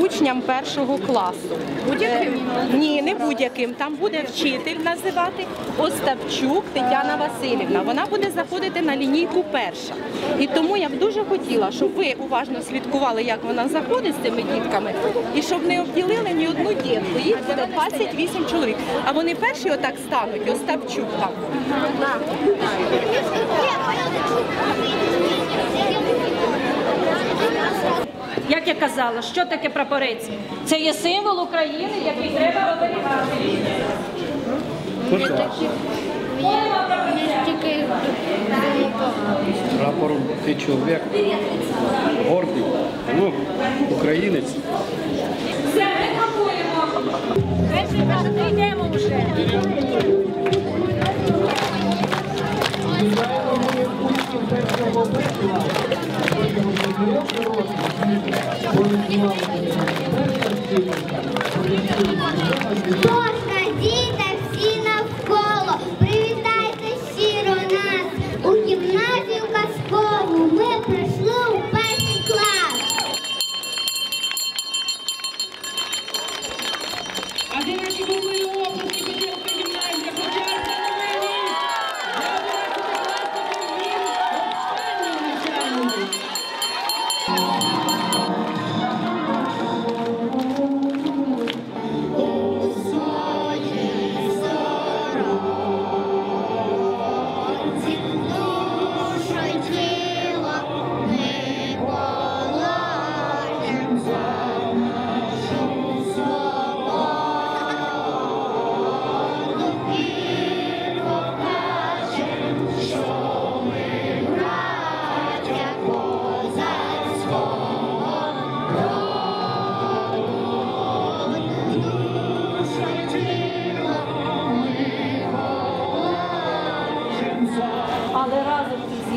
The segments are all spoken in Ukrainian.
учням першого класу. Будь-яким? Ні, не будь-яким. Там буде вчитель називати Остапчук Тетяна Васильівна. Вона буде заходити на лінійку перша. І тому я б дуже хотіла, щоб ви уважно слідкували, як вона заходить з цими дітками, і щоб не обділили ні одну дітку. Їх буде 28 чоловік. А вони перші отак стануть, Остапчук там. Як я казала, що таке прапорець? Це є символ України, який треба оберігати. Прапором ти чоловік, гордий, ну, українець. Тож надійте всі навколо,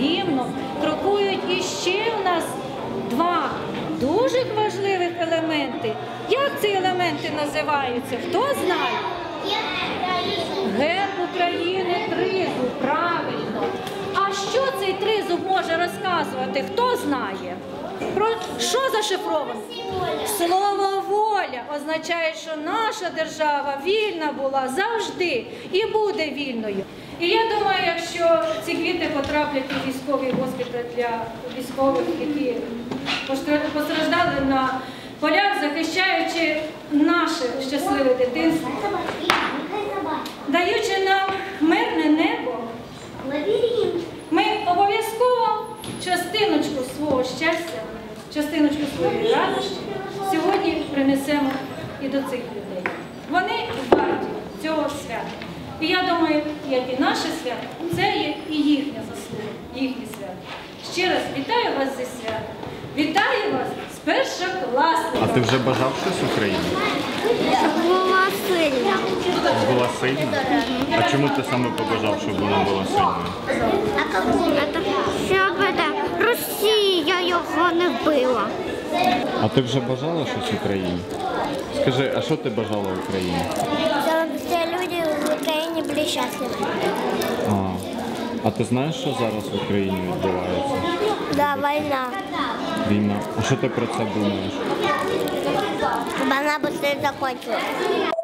гімном крокують іще в нас два дуже важливих елементи. Як ці елементи називаються? Хто знає? Герб України тризуб, правильно. А що цей тризуб може розказувати? Хто знає? Про що зашифровано? Слово воля означає, що наша держава вільна була завжди і буде вільною. І я думаю, якщо квіти потраплять у військовий госпіталь для військових, які постраждали на полях, захищаючи наше щасливе дитинство, даючи нам мирне небо, ми обов'язково частиночку свого щастя, частиночку своєї радості сьогодні принесемо і до цих людей. Вони варті цього свята. І я думаю, як і наше свято, це є і їхня заслуга, їхнє свято. Ще раз вітаю вас зі святом. Вітаю вас з першокласниками. А ти вже бажав щось Україні? Була сильна. Була сильна? А чому ти саме побажав, щоб вона була сильною? А щоб Росія його не вбила. А ти вже бажала щось Україні? Скажи, а що ти бажала Україні? Були щасливі. А, а ти знаєш, що зараз в Україні відбувається? Да, війна. Війна. А що ти про це думаєш? Щоб вона швидше закінчилась.